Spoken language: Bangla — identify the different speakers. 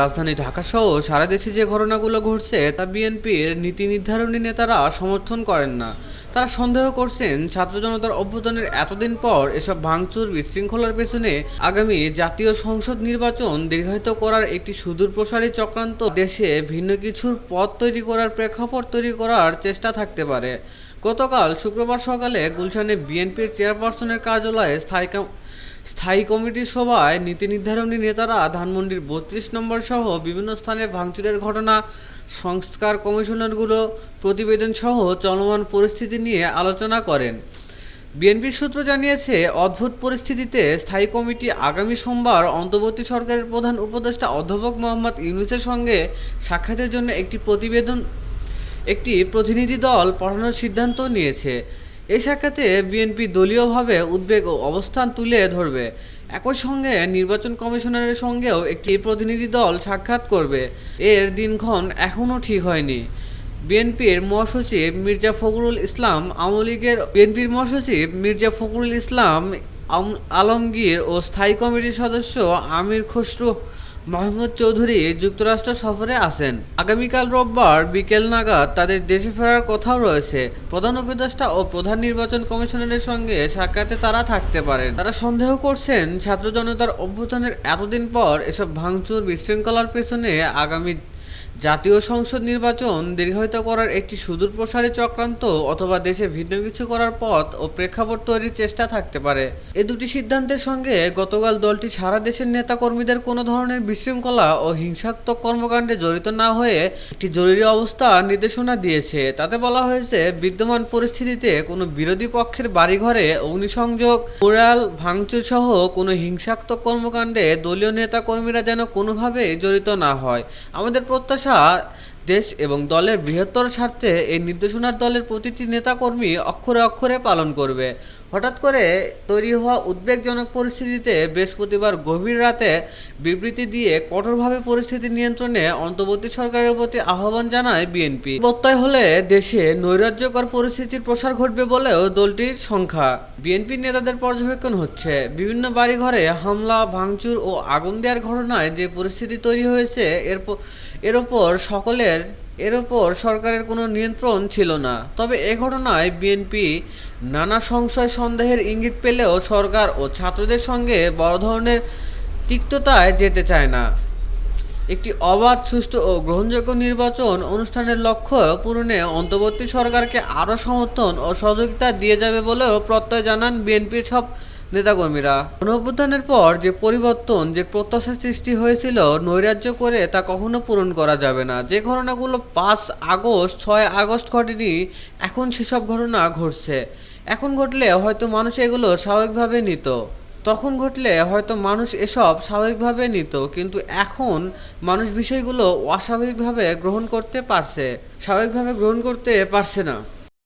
Speaker 1: রাজধানী ঢাকা সহ সারা দেশে যে ঘটনাগুলো ঘটছে তা বিএনপির নীতি নির্ধারণী নেতারা সমর্থন করেন না। তারা সন্দেহ করছেন ছাত্র জনতার অভ্যুত্থানের এতদিন পর এসব ভাঙচুর বিশৃঙ্খলার পেছনে আগামী জাতীয় সংসদ নির্বাচন দীর্ঘায়িত করার একটি সুদূর প্রসারী চক্রান্ত দেশে ভিন্ন কিছুর পথ তৈরি করার প্রেক্ষাপট তৈরি করার চেষ্টা থাকতে পারে। গতকাল শুক্রবার সকালে গুলশানে বিএনপির চেয়ারপারসনের কার্যালয়ে স্থায়ী স্থায়ী কমিটির সভায় নীতি নির্ধারণী নেতারা ধানমন্ডির বত্রিশ নম্বর সহ বিভিন্ন স্থানে ভাঙচুরের ঘটনা, সংস্কার কমিশনারগুলো, প্রতিবেদন সহ চলমান পরিস্থিতি নিয়ে আলোচনা করেন। বিএনপির সূত্র জানিয়েছে, অদ্ভুত পরিস্থিতিতে স্থায়ী কমিটি আগামী সোমবার অন্তর্বর্তী সরকারের প্রধান উপদেষ্টা অধ্যাপক মোহাম্মদ ইউনুসের সঙ্গে সাক্ষাতের জন্য একটি প্রতিবেদন, একটি প্রতিনিধি দল পাঠানোর সিদ্ধান্ত নিয়েছে। এই সাক্ষাতে বিএনপি দলীয়ভাবে উদ্বেগ ও অবস্থান তুলে ধরবে। একই সঙ্গে নির্বাচন কমিশনারের সঙ্গেও একটি প্রতিনিধি দল সাক্ষাৎ করবে। এর দিনক্ষণ এখনও ঠিক হয়নি। বিএনপির মহাসচিব মির্জা ফখরুল ইসলাম, আওয়ামী লীগের বিএনপির মহাসচিব মির্জা ফখরুল ইসলাম আলমগীর ও স্থায়ী কমিটির সদস্য আমির খসরু মাহমুদ চৌধুরী যুক্তরাষ্ট্র সফরে আসেন আগামীকাল রোববার বিকেল নাগাদ তাদের দেশে ফেরার কথাও রয়েছে। প্রধান উপদেষ্টা ও প্রধান নির্বাচন কমিশনারের সঙ্গে সাক্ষাতে তারা থাকতে পারেন। তারা সন্দেহ করছেন, ছাত্র জনতার অভ্যুত্থানের এতদিন পর এসব ভাঙচুর বিশৃঙ্খলার পেছনে আগামী জাতীয় সংসদ নির্বাচন দীর্ঘায়িত করার একটি সুদূর প্রসারী চক্রান্ত অথবা দেশে ভিন্ন কিছু করার পথ ও প্রেক্ষাপট তৈরির চেষ্টা থাকতে পারে। এ দুটি সিদ্ধান্তের সঙ্গে গতকাল দলটি সারা দেশের নেতাকর্মীদের কোনো ধরনের বিশৃঙ্খলা ও হিংসাত্মক কর্মকাণ্ডে জড়িত না হয়ে একটি জরুরি অবস্থা নির্দেশনা দিয়েছে। তাতে বলা হয়েছে, বিদ্যমান পরিস্থিতিতে কোনো বিরোধী পক্ষের বাড়িঘরে অগ্নিসংযোগ মোরাল ভাঙচুর সহ কোনো হিংসাত্মক কর্মকাণ্ডে দলীয় নেতাকর্মীরা যেন কোনোভাবেই জড়িত না হয়। আমাদের প্রত্যাশা দেশ এবং দলের বৃহত্তর স্বার্থে এই নির্দেশনার দলের প্রতিটি নেতাকর্মী অক্ষরে অক্ষরে পালন করবে। হঠাৎ করে তৈরি হওয়া উদ্বেগজনক পরিস্থিতিতে বৃহস্পতিবার গভীর রাতে বিবৃতি দিয়ে কঠোরভাবে পরিস্থিতি নিয়ন্ত্রণে অন্তর্বর্তী সরকারের প্রতি আহ্বান জানায় বিএনপি। প্রত্যয় হলে দেশে নৈরাজ্যকর পরিস্থিতির প্রসার ঘটবে বলেও দলটির সংখ্যা। বিএনপি নেতাদের পর্যবেক্ষণ হচ্ছে, বিভিন্ন বাড়িঘরে হামলা, ভাঙচুর ও আগুন দেওয়ার ঘটনায় যে পরিস্থিতি তৈরি হয়েছে, এর প- এর ওপর সকলের এর ওপর সরকারের কোনো নিয়ন্ত্রণ ছিল না। তবে এ ঘটনায় বিএনপি নানা সংশয় সন্দেহের ইঙ্গিত পেলেও সরকার ও ছাত্রদের সঙ্গে বড় ধরনের তিক্ততায় যেতে চায় না। একটি অবাধ, সুষ্ঠু ও গ্রহণযোগ্য নির্বাচন অনুষ্ঠানের লক্ষ্য পূরণে অন্তর্বর্তী সরকারকে আরও সমর্থন ও সহযোগিতা দিয়ে যাবে বলেও প্রত্যয় জানান বিএনপির সব নেতাকর্মীরা। গণঅভ্যুত্থানের পর যে পরিবর্তন, যে প্রত্যাশা সৃষ্টি হয়েছিল, নৈরাজ্য করে তা কখনো পূরণ করা যাবে না। যে ঘটনাগুলো পাঁচ আগস্ট, ছয় আগস্ট ঘটেনি, এখন সেসব ঘটনা ঘটছে। এখন ঘটলে হয়তো মানুষ এগুলো স্বাভাবিকভাবে নিত। তখন ঘটলে হয়তো মানুষ এসব স্বাভাবিকভাবে নিত, কিন্তু এখন মানুষ বিষয়গুলো অস্বাভাবিকভাবে গ্রহণ করতে পারছে। স্বাভাবিকভাবে গ্রহণ করতে পারছে না।